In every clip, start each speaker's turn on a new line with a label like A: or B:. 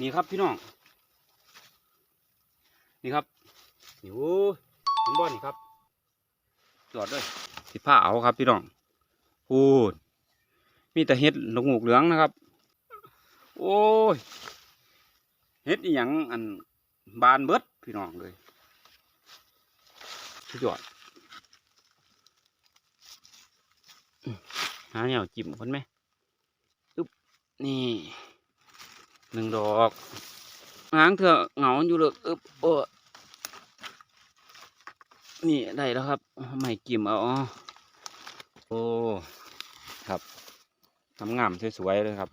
A: นี่ครับพี่น้อง นี่ครับนี่โอ้ยเห็นบ่นี่ครับ จอดด้วยสิผ้าเอาครับพี่น้องพูดมีแต่เห็ดหลงหูกเหลืองนะครับ โอ้ย เห็ดอีหยังอันบานเบิดพี่น้องเลยสุดยอดอื้อหาแนวจิ้มคนไหมอึ๊บนี่ หนึ่งดอกหางเถอะเหงาอยู่เลยอึ๊บโอ้นี่ได้แล้วครับไม่กิ่มเอาอ๋อโอ้ครับทำงามสวยๆเลยครับ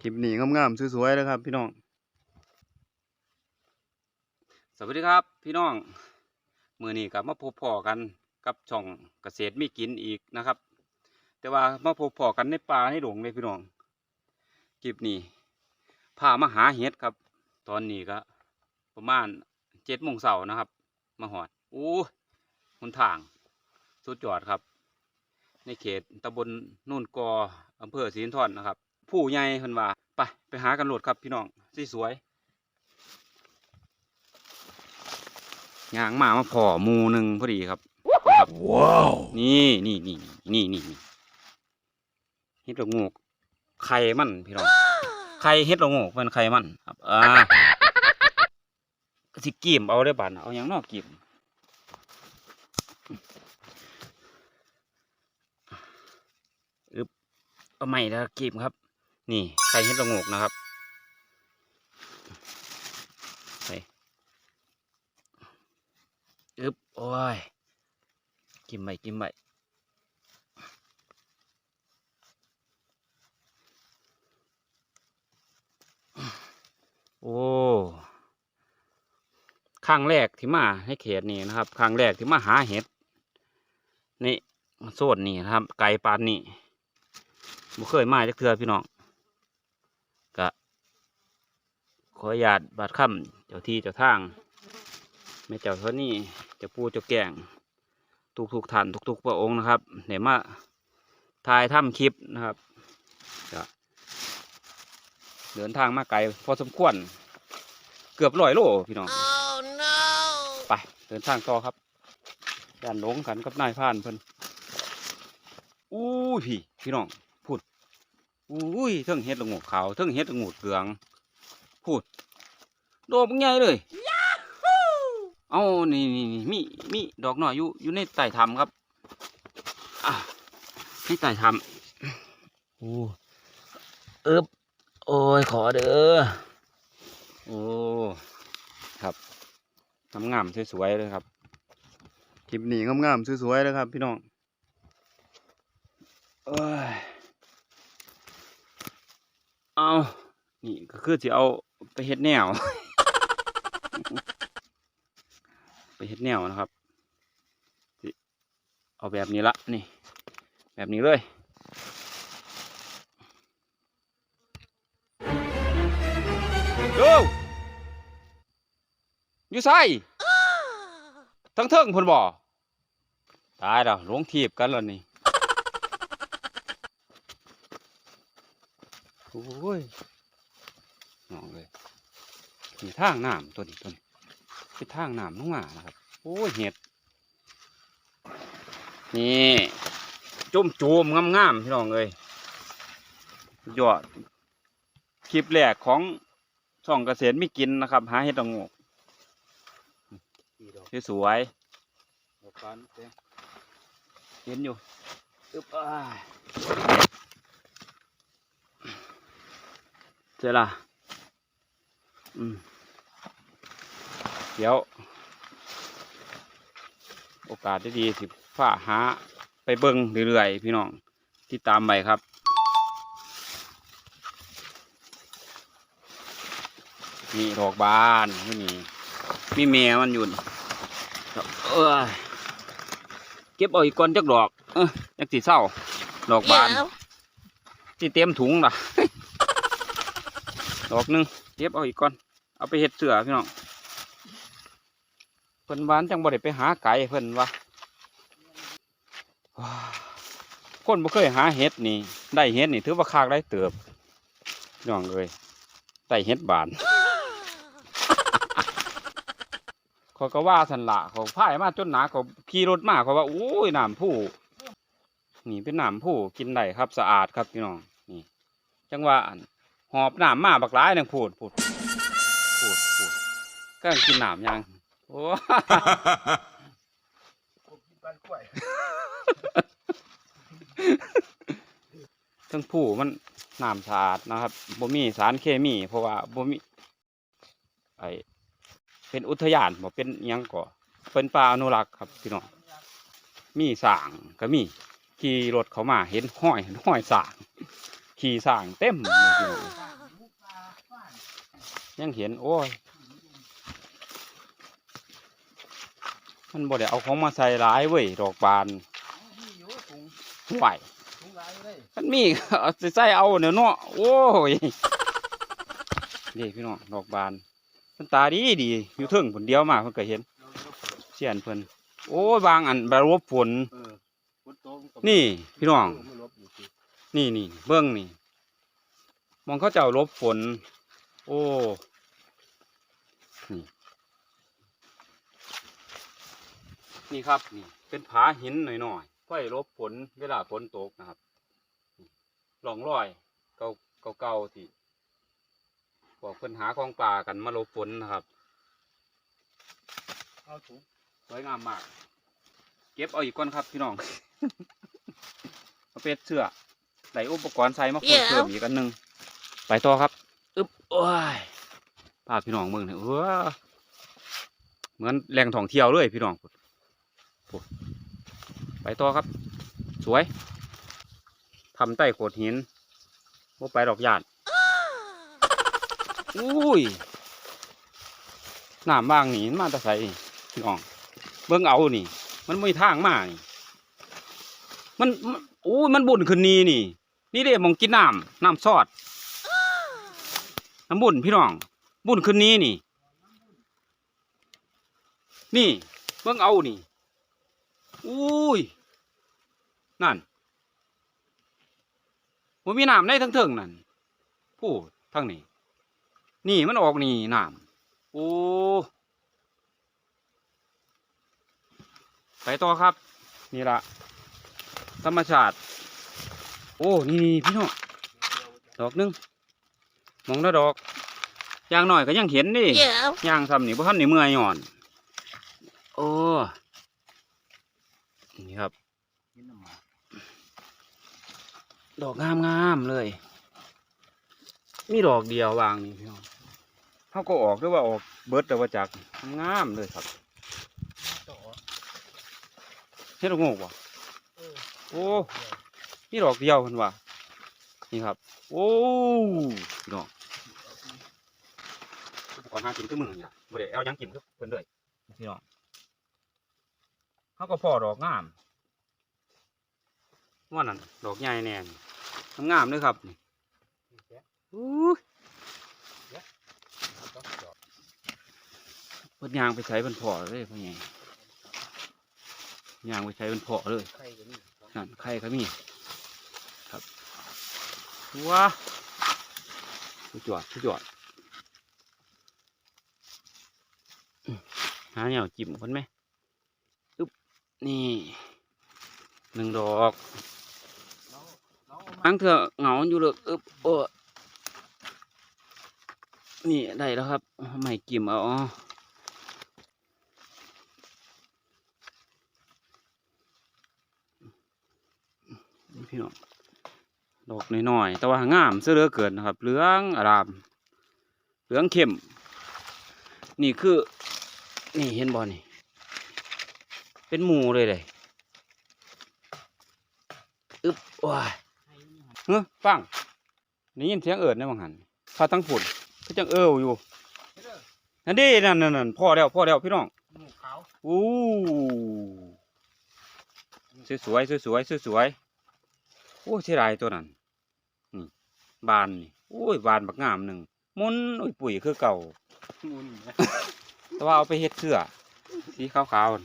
A: คลิปนี้งามๆสวยๆเลยครับ พี่น้อง สวัสดีครับ พี่น้องมือนี้กลับมาพบพอกันกับช่องเกษตรมีกินอีกนะครับ แต่ว่ามาพบพอกันในป่าในหลงเลยพี่น้องคลิปนี้ พามาหาเห็ดครับ ตอนนี้ก็ ประมาณเจ็ดโมงเสาร์นะครับ มาหอดอู้หนทาง สุดยอดครับ ในเขตตำบลนุ่นกออำเภอศรีนทรนะครับ ผู้ใหญ่เพิ่นว่าไปไปหากันโหลดครับพี่น้องสีสวยย่างมามาพอหมูหนึ่งพอดีครับครับ
B: ว้าว
A: นี่นี่นี่นี่นี่นี่เฮ็ดละโงกไข่มันพี่น้อง ไข่เฮ็ดละโงกเป็นไข่มันครับอ่าสิกีมเอาได้บาดน่ะเอาหยังนอกกีมอึบเอาใหม่แล้วกีมครับ นี่ไข่เฮ็ดละโงกนะครับไปอึบโอ้ยกินใหม่กินใหม่โอ้ ครั้งแรกที่มาให้เขตนี่นะครับครั้งแรกที่มาหาเห็ดนี่โซนนี่นะครับ ไก่ปานนี่บ่เคยมาจักเทือพี่น้องกะขออนุญาตบาดค่ำเจ้าที่เจ้าทางแม่เจ้าเท่านี้เจ้าปูเจ้าแก่งทุกทุกๆท่านทุกทุกพระองค์นะครับเดี๋ยมาถ่ายทำคลิปนะครับก็เดินทางมาไกลพอสมควร เกือบร้อยโลพี่น้อง ไปเดินทางต่อครับด้านหลงกันกับนายพรานเพิ่นอู้ยพี่พี่น้องพูดอู้ยเทิงเฮ็ดละโงูขาวเทิงเฮ็ดละโงูเหลือง พูดโดมใหญ่เลยเอานี่นี่นี่มีมีดอกหน่อยอยู่อยู่ในใต้ถ้ำครับอะในใต้ถ้ำโอ้เอิบโอ้ยขอเด้อโอ้ครับ งามงามๆสวยๆเลยครับคลิปนี้งามงามๆสวยๆเลยครับ พี่น้องเอ้ยเอานี่ก็คือจะเอาไปเฮ็ดแนว ไปเฮ็ดแนวนะครับ เอาแบบนี้ละนี่ แบบนี้เลย อยู่ไสทั้งเทิงพิ่นบ่ตายแล้วหลงทีบกันแล้วนี่โอ้ยน้องเลยนี่ทางน้ำตัวนี้ตัวนี้เป็นทางน้ำลงมานะครับ โอ้ยเห็ด นี่จุ่มจูมงามๆพี่น้องเลยยอดคลิปแรกของช่องเกษตรไม่กินนะครับ หาเห็ดละโงก
B: กี่ดอก
A: สวย
B: ดอกบานเต็ม
A: ๆเห็นอยู่อึ๊บอ้ายเจอละอืมเดี๋ยว โอกาสดีๆสิฝ้าหาไปเบิ้งเรื่อยๆพี่น้องที่ตามไปครับมีดอกบานไม่มีมีแม่มันอยู่นี่เออเก็บเอาอีกก้อนจักดอก เออจักสีเศร้า ดอกบานที่เต็มถุงล่ะ ดอกหนึงเก็บเอาอีกก้อน เอาไปเห็ดเสือพี่น้องเพิ่นหวานจังบ่ได้ไปหาไก่เพิ่นวะว้าคนบ่เคยหาเห็ดนี่ ได้เห็ดนี่ถือว่าคากได้เติบพี่น้องเอ้ยใส่เฮ็ดบาน เขาก็ว่าสันละเขาพ่ายมาจนหนาเขาขี่รถมาเขาว่าโอ้ยน้ำผู้นี่เป็นน้ำผู้กินได้ครับสะอาดครับพี่น้องนี่ จังว่าหอบน้ำมาบักร้ายนึงพูดพูดพูดพูดก็กินน้ำยังโอ้ทั้งผู้มันน้ำสะอาดนะครับบ่มีสารเคมี เพราะว่าบ่มีไอ เป็นอุทยานบ่เป็นยังก่อเป็นป่าอนุรักษ์ครับพี่น้องมีสางก็มีขี่รถเขามาเห็นห้อยเห็นห้อยสางขี่สางเต็มยังเห็นโอ้ยมันบ่ได้เอาของมาใส่ร้ายเว้ยดอกบาน
B: ถุง
A: ไหว
B: ย
A: มันมีเอาใส่เอาเดี๋ยเนาะโอ้ยนี่พี่น้องดอกบาน มันตาดีดีอยู่เทึ่งผลเดียวมาเพิ่นก็เห็น
B: เราเลือกเปิด
A: เสียนเพิ่นโอ้ยบางอันบรบฝน
B: เออฝนตกมัก็
A: นี่พี่น้อง
B: ไม่ลบอยู่สิ
A: นี่นี่เบื้องนี่มองเขาเจ้าลบฝน โอ้นี่นี่ครับนี่ เป็นผาหินหน่อยๆค่อยลบฝนเวลาฝนตกนะครับนี่ร่องรอย เก่าเก่าๆที่ บอกเพิ่นหาของป่ากันมาลบฝนนะครับ
B: เอาถุง
A: สวยงามมาก เก็บเอาอีกก้อนครับพี่น้อง เอาเป็ดเสื้อใส่อุปกรณ์ใส่มาเพิ่มเติมอีกอันหนึ่งไปต่อครับอึ๊บโอ้ยพาพี่น้องเมืองเนี่ยเออเหมือนแหล่งท่องเที่ยวเลยพี่น้องพูดพูดไปต่อครับ สวยทำใต้โขดหินว่าไปดอกหยาด อุ้ยน้ำบางนี่มันมาตะใสนี่พี่น้อง เบิ่งเอานี่ มันไม่ทางมานี่มันมันโอ้ยมันบุญขึ้นนี่นี่ นี่เด้หมองกินน้ำน้ำซอดน้ำบุญพี่น้อง บุญขึ้นนี้นี่ นี่เบิ่งเอานี่อุ้ยนั่นมันมีน้ำในทั้งเทิงนั่นพูดทั้งนี้ นี่มันออกนี่น้ำโอ้ไปต่อครับ นี่ละธรรมชาติ โอ้นี่นี่พี่น้องดอกหนึงมองแล้วดอกอย่างหน่อยก็ยังเห็นดิ
C: Yeah.
A: ย่างทำนี่เพราะท่านนี่เมื่อยหย่อน โอ้นี่ครับ
B: กินน้ำหมา
A: ดอกงามงามๆเลย มีดอกเดียววางนี่พี่น้อง เขาก็ออกหรือว่าออกเบิดแต่ว่าจากงามๆเลยครับ
B: ต่อ
A: เฮ็ดดอกโงกบ่
B: เออ
A: โอ้นี่ดอกเดียวเพิ่นว่านี่ครับ โอ้พี่น้องอุปกรณ์หากินคือมือนี่ล่ะบ่ได้เอาหยังกินคือเพิ่นเลยพี่น้องเขาก็พอดอกงามว่านั่นดอกใหญ่แน่นงามๆเลยครับนี่
B: นี่แกะ
A: อู้
B: ต้องจอด
A: เพิ่นยางไปใช้เพิ่นพอเลยพ่อใหญ่ยางไปใช้เพิ่นพอเลย
B: ไข่ก็มี
A: นั่นไข่ก็มีครับว้าสุดยอดสุดยอดอื้อหาแนวจิ้มคนไหมอึ๊บนี่หนึ่งดอก
B: เราเราเอามา
A: อังเถอะเหงาอยู่เลยอึ๊บโอ้นี่ได้แล้วครับ ไม่กิ่มเอาอ๋อนี่ พี่น้องดอกน้อยๆแต่ว่างามเสื้อเหลือเกินนะครับ เหลืองอาราม เหลืองเข้ม นี่คือ นี่เห็นบอนี่ เป็นหมูเลยเลยอึ๊บว้ายเฮ้ยฟังนี่ยินเสียงเอิดในบางหันพาทั้งผุดก็จังเอิวอยู่
B: เด้อ
A: นั่นดินั่นนั่นนั่นพ่อแล้วพ่อแล้วพี่น้อง
B: หมูขาว
A: อู้สวยสวยสวยสวย สวยสวยโอ้เสียดายตัวนั้นนี่บานนี่โอ้ยบานบักงามหนึ่งมุนโอ้ยปุ๋ยคือเก่า
B: มุนนะ
A: แต่ว่าเอาไปเฮ็ดเสื้อสีขาวๆนั่น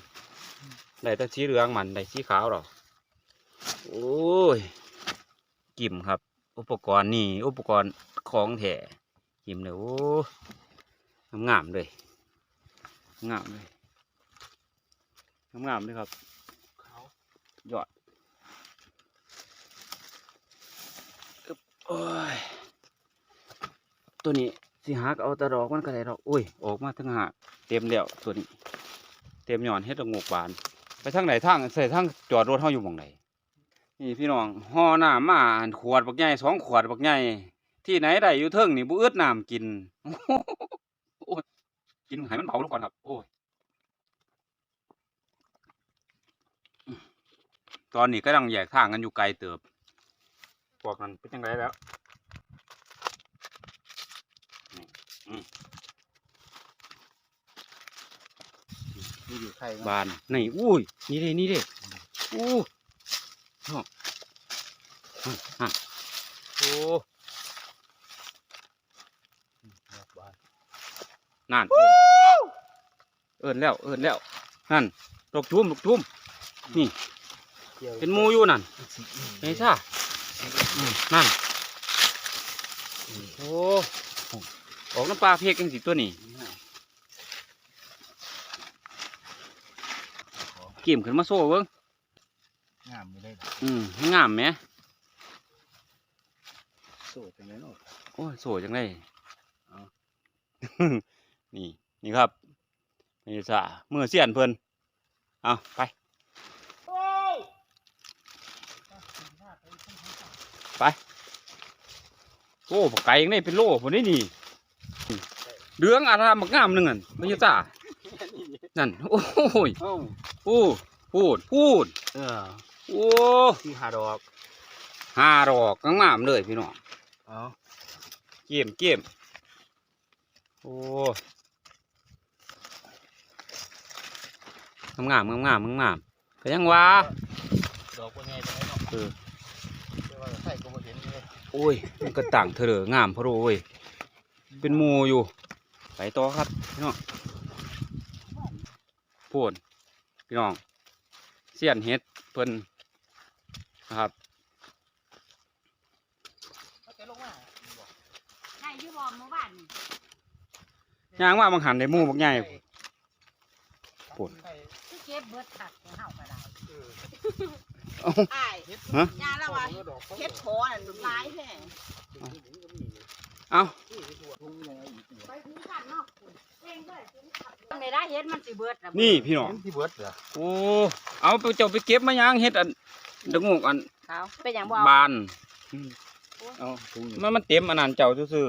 A: ได้แต่สีเหลืองมันได้สีขาวหรอโอ้ยกิ่มครับ อุปกรณ์นี่อุปกรณ์ของแท้ยิ้มเลยโอ้งามๆเลยงามเลยงามๆเลยครับ
B: เขา
A: ยอดอึ๊บ โอ้ย ตัวนี้สิหักเอาตะดอกมันก็ได้ดอกโอ้ย ออกมาทั้งหักเต็มแล้วตัวนี้ เต็มหย่อนเฮ็ดละงกบาน ไปทางไหนทางใส่ทางจอดรถเฮาอยู่หม่องไหนนี่พี่น้องห่อน้ำมาขวดบักใหญ่สองขวดบักใหญ่ที่ไหนได้อยู่เทิงนี่บ่อึดน้ำกินโอ้ยกินให้มันเผาลงก่อนครับ โอ้ยตอนนี้ก็ต้องแยกทางกันอยู่ไกลเติบ พวกนั้นเป็นยังไงแล้ว
B: นี่อยู่ไข่
A: บานนี่อุ้ยนี่เด้นี่เด้อู้ฮะฮะฮะโอ้
B: บ้าน
A: นั่นเอิ้นเอิ้นแล้วเอิ้นแล้วนั่นดอกทุ่มดอกทุ่มนี่
B: กี่ยว
A: เป็นหมูอยู่นั่นไอ้ซ่าอืม นั่น โอ้ออกน้ำปลาเพียกจังสิตัวนี้เกี่มขึ้นมาโซ่เบิ้ง
B: งามไม่ได้
A: อืมงามไหม
B: โซ่เป็นไงเนาะ
A: โอ้ยโซ่จังไดเอานี่ นี่ครับนี่ซ่ามือเสียนเพิ่นเอาไป ไปโอ้ปากไก่ยังได้เป็นโล่ผมนี่นี่เดืองอารามบักงามหนึ่งอันไม่ใช่จ้านั่นโอ้ย
B: เอ้า
A: โอ้พูดพูด
B: เออ
A: โอ้
B: ที่หาดอก
A: ห้าดอกงามๆเลยพี่น้อง
B: เอา
A: เกี่ยมเกี่ยมโอ้งามงามงามงามงามๆก็ยังว่า
B: ดอกเป็นไงเป็นไงเนาะ
A: เออ
B: แต่ว่าไข่ ก็บ่เห็นเลย
A: โอ้ยมันก็ต่างเถอะงามพะโรเว้ยเป็นหมูอยู่ ไปต่อครับพี่น้องพูนพี่น้องเสียนเฮ็ดเพิ่นนะครับ
B: จะลงมา
C: ใช่อยู่บ่เมื่อวานนี่
A: ย่างว่าบางหันได้หมูบักใหญ่ปวด
C: คือเก็บเบิดตัดของเฮาก็ได้
A: เอ้า
D: อ้าย
A: ฮะ
D: ยาละว่าเฮ็ดโผน่ะหลายแท้
A: เอ้า
C: ไปถึงกันเนาะเองด้วยทำได้ได้เฮ็ดมันสิเบิดะ
A: นี่พี่น้อง
B: ที่เบิดเหรอ
A: โอ้ เอาไปเจ้าไปเก็บมาย่างเฮ็ดอันดอกงูกอัน
C: เขาเป็นหยังบ่
A: บา
C: เอา
A: น
B: เอาถุง
A: มันมันเต็มอันนั้นเจ้าซื่อ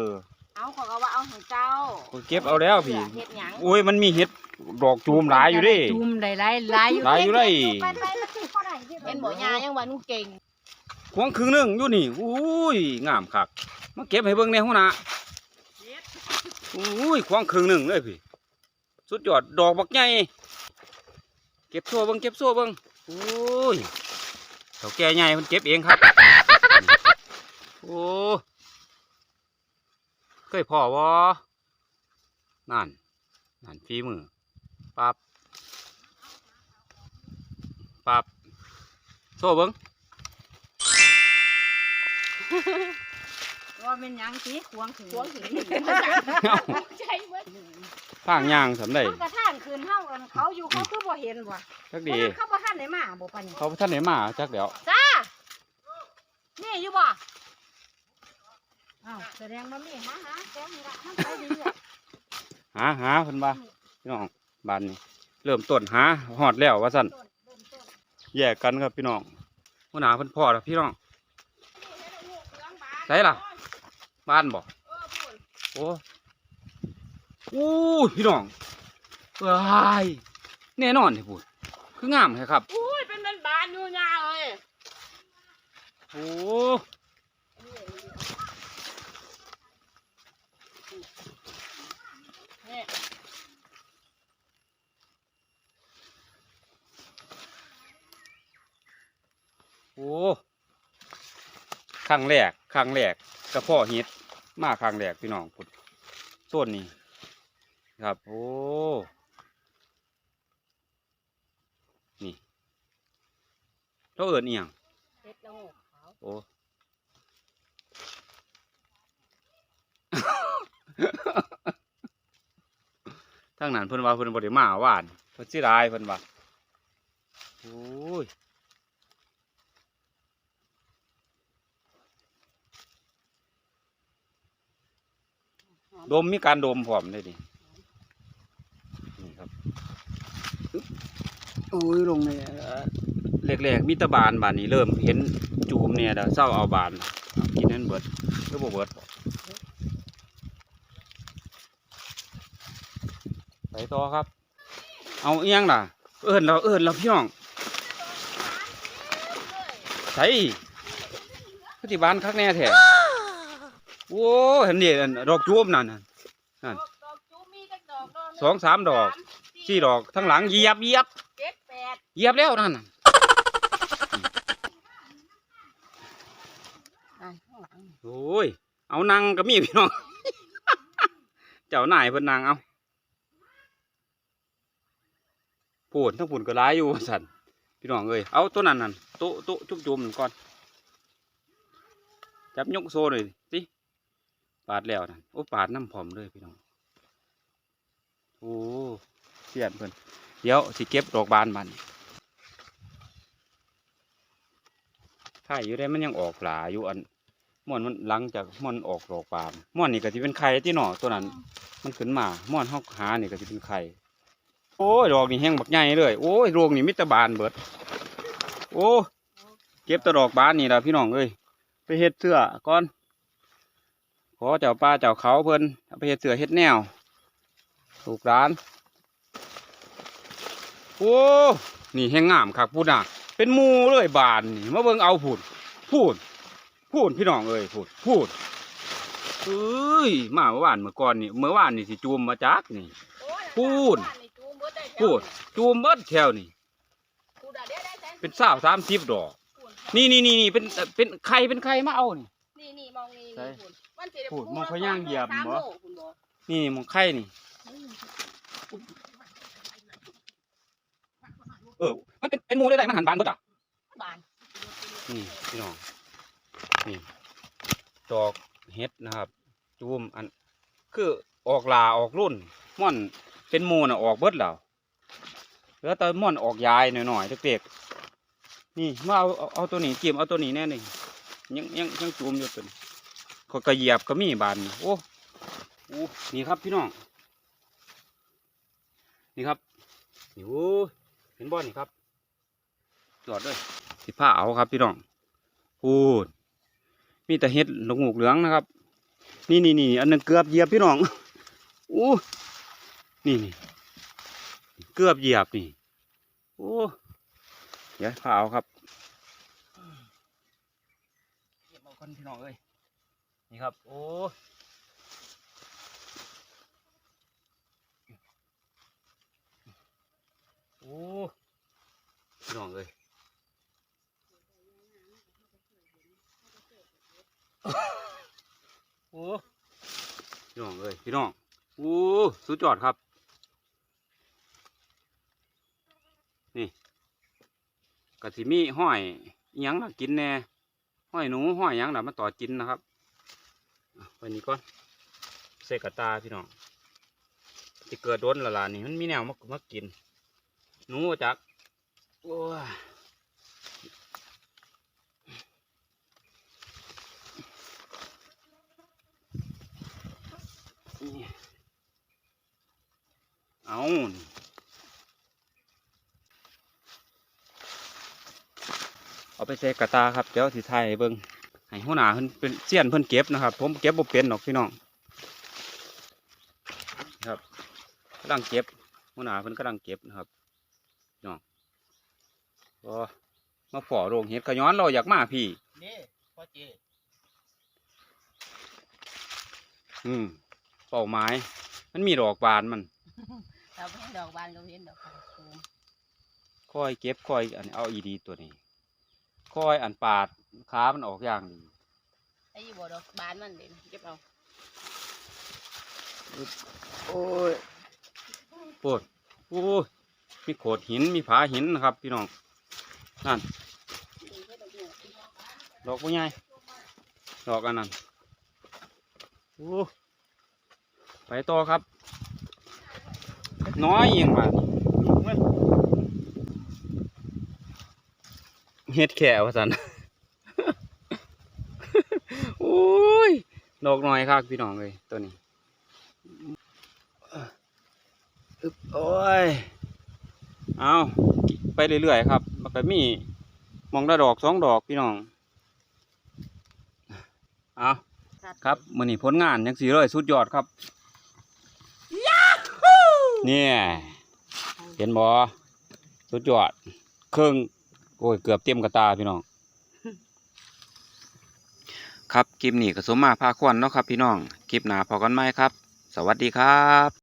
C: เอาเขาก็ว่าเอาให้เจ้า
A: ๆข้อยเก็บเอาแล้วพี่
C: เฮ็ดหยัง
A: โอ้ยมันมีเห็ดดอกจูมหลายอยู่เดิ
C: จูมได้หลายหลายอยู่
A: หลายอยู่เด้
C: ไปไปมันสิบ่ได้ฮ็ด
D: เห็นบ่ยายังว่าหนูเก่ง
A: ควงครึ่งหนึงอยู่นี่อุ้ยงามคักมาเก็บให้เบิ่งในหัวหน้าอุ้ยควงครึ่งหนึงเลยพี่สุดยอดดอกบักใหญ่เก็บโซ่เบิ่งเก็บโซ่เบิ่งอุ้ยเฒ่าแก่ใหญ่มันเก็บเองครับโอ้เคยพ่อวะนั่นนั่นฝีมือปับปับ โซ่เบิ่ง
C: ว่าเป็นหยังสิขวงถึง
D: หวงถึง
A: เอ้า
D: ใจเบิด
A: ทางย่างสำได้
C: มันกระท่านคืนเฮากันเขาอยู่เขาคือบ่เห็นว่ะ
A: จัก
C: เพ
A: ดี
C: ราะนั้นเขาบ่ทันได้มาบ่ปานนี้
A: เขาท่านไหนมาจักเดี๋ยว
C: จ้านี่อยู่บ่อ้าวแสดงว่ามีหาหาแกนี่ละมันไปเรื่อย
A: หาหาเพิ่นว่าพี่น้องบ้านนี้ เริ่มต้นหาหอดแล้วว่าสั่น
C: ต้นเริ่มต้น
A: แยกกันครับพี่น้องหัวหน้าเพิ่นพ่อแล้วพี่น้องใช่ล่ะ บ้านบ่โอ้อู้ยพี่น้องเอ้ยแน่นอนที่พูดคืองามแท้ครับ
D: อุ้ยเป็นมันบานอยู่ยาเลย
A: โอ้ โอ้ครั้งแรกครั้งแรกกระเพาะเห็ดมาครั้งแรกพี่น้องพุดส่วนนี้ครับโอ้นี่เราเอิญเอียง
C: เฮ็ดละโงกขาว
A: โอ้ทั้งนั้นเพิ่นว่าเพิ่นบ่ได้มาหวานเพิ่นสิรายเพิ่นว่าโอ้ย ดมมีการดมพร้อมเลยดินี่ครับอึ๊บโอ้ยลงเลยแรกๆมีตะบานบานนี้เริ่มเห็นจูมเนี่ยเด้อเศร้าเอาบานกินนั่นเบิดหรือบ่เบิดไปต่อครับ เอาเอียงล่ะ เอิ้นเราเอิ้นเราพี่น้องใช่ปฏิบานคักแน่แท้ โอ้เห็นนี่อันดอกจูมนั่นน่ะนั่น
D: ดอกดอกจูมีจักดอกดอกหนึ่
A: สองสามดอก สี่ดอกทั้งหลังเหยียบเหยียบ
D: เจ็ดแปด
A: เหยียบแล้วนั่นน่ะ
D: อะข้างหลัง
A: โอ้ยเอานางก็มีพี่น้อง เจ้านายเพิ่นนางเอาพูดทั้งพูนก็ร้ายอยู่สันพี่น้องเอ้ยเอาตัวนั้นนั่นโต๊ะโต๊ะจุบจุ่มนั่นก่อนจับยกโซ่เลยสิ ปาดแล้วนั่นโอ้ปาดน้ำผอมเลยพี่น้องโอ้เสียนเพิ่นเดี๋ยวสิเก็บดอกบานมันถ้าอยู่ได้มันยังออกหลาอยู่อันม่อนมันหลังจากม่อนออกดอกบานม่อนนี่ก็จะเป็นไข่ที่หน่อตัวนั้น มันขึ้นมาม่อนเฮาหานี่ก็จะเป็นไข่โอ้ยดอกนี่แห้งบักใหญ่เลยโอ้ยโรงนี่มิตรบานเบิด โอ้เก็บตะดอกบานนี่ละพี่น้องเอ้ยไปเฮ็ดเสื้อก่อน อเจ้าป้าเจ้าเขาเพิ่นเอาไปเฮ็ดเสื้อเฮ็ดแนวลูกร้านโอ้นี่แห้งงามคักพูดน่ะ เป็นหมูเลยบานนี่มาเบิ่งเอาพูดพูดพูดพี่น้องเอ้ยพูดพูดเอ้ยมาเมื่อวานเมื่อก่อนนี่เมื่อวานนี่สิจูมมาจักนี่
D: โอ้ย
A: พูด
D: บ้านนี่จูมเบิดได้แถว
A: พูดจูมเบิดแถวนี่
D: พูดอะเดี๋ยวได้แสน
A: เป็นสาวสามสิบดอก
D: พูด
A: นี่นี่นี่นี่เป็นเป็นใครเป็นใครมาเอานี่
D: นี่นี่มองนี่
A: ใช่
D: นี่พูด มันสิได้
A: พูด
D: พู
A: มอง
D: ละ
A: เขาย่างเหยียบ
D: สาม
A: บ่
D: โลพูดบ่
A: นี่มองใครนี่ เออ มันเป็นเป็นหมูได้ไดมันหันบานเบิดอะ
D: บาน
A: นี่พี่น้อง นี่ดอกเฮ็ดนะครับจูมอัน คือออกลาออกรุ่น ม่อนเป็นหมูน่ะออกเบิดแล้วเหลือแต่ม่อนออกยายหน่อยๆเด็กๆนี่มาเอาเอาเอาตัวนี้จิ้มเอาตัวนี้แน่นี่ยังยังยังจูมอยู่ตัวนี้ ขากระเหยียบก็มีบานโอ้โอ้นี่ครับพี่น้อง นี่ครับนี่โอ้เห็นบ่อนี่ครับจอดด้วยสิผ้าเอาครับพี่น้องพูดมีแต่เห็ดหลงหูกเหลืองนะครับ นี่นี่นี่อันนึงเกือบเหยียบพี่น้องโอ้นี่นี่เกือบเหยียบนี่โอ้เดี๋ยวพาเอาครับเก็บเอาคนพี่น้องเอ้ย นี่ครับ โอ้โอ้พี่น้องเอ้ยโอ้พี่น้องเอ้ยพี่น้องโอ้สุดยอดครับนี่กะสิมีห้อยอิหยังล่ะกินแน่ห้อยหนูห้อยหยังล่ะมาต่อกินนะครับ อะไปนี่ก่อนเสกกระตาพี่น้องที่เกิดโดนละลานนี่มันมีแนวมามากินหนูจักโอ้ยเอาเอาไปใส่กระตาครับเดี๋ยวสิไทยเบิ่ง ให้หัวหน้าเพิ่นเป็นเสี้ยนเพิ่นเก็บนะครับ ผมเก็บบ่เป็นหรอกพี่น้องครับกำลังเก็บหัวหน้าเพิ่นกำลังเก็บนะครับพี่น้องก็มาฝ่อโรงเห็ดขย้อนเราอยากมาพี่
B: นี่พ่อเจ
A: อืมเป่าไม้มันมีดอกบานมัน
D: เราไปเห็นดอกบานก็เห็นดอกจูม
A: ค่อยเก็บค่อยอันเอาอีดีตัวนี้ ค่อยอันปาดขามันออกอย่างดี
D: ไอ้ยี่บ่ดอกบานมันเด่นเก็บเอา
A: โอ้ยปวดโอ้ยมีโขดหินมีผาหินนะครับ พี่น้องนั่นดอกว่าไงดอกอันนั้นโอ้ไปต่อครับ น้อยยังว่า
B: ลุกมัน
A: เฮ็ดแค่ว่าซั่นโอ้ยดอกน้อยคักพี่น้องเลยตัวนี้อึบโอ้ยเอาไปเรื่อยๆครับมันก็มีหมองละดอกสองดอกพี่น้องเอาครับมื้อนี้ผลงานยังสีเลยสุดยอดครับเนี่ยเห็นบ่สุดยอดเครื่องโอ้ยเกือบเต็มกระตาพี่น้อง ครับคลิปนี้ก็สมมาพาควนเนาะครับพี่น้อง คลิปหน้าพอกันไหมครับ สวัสดีครับ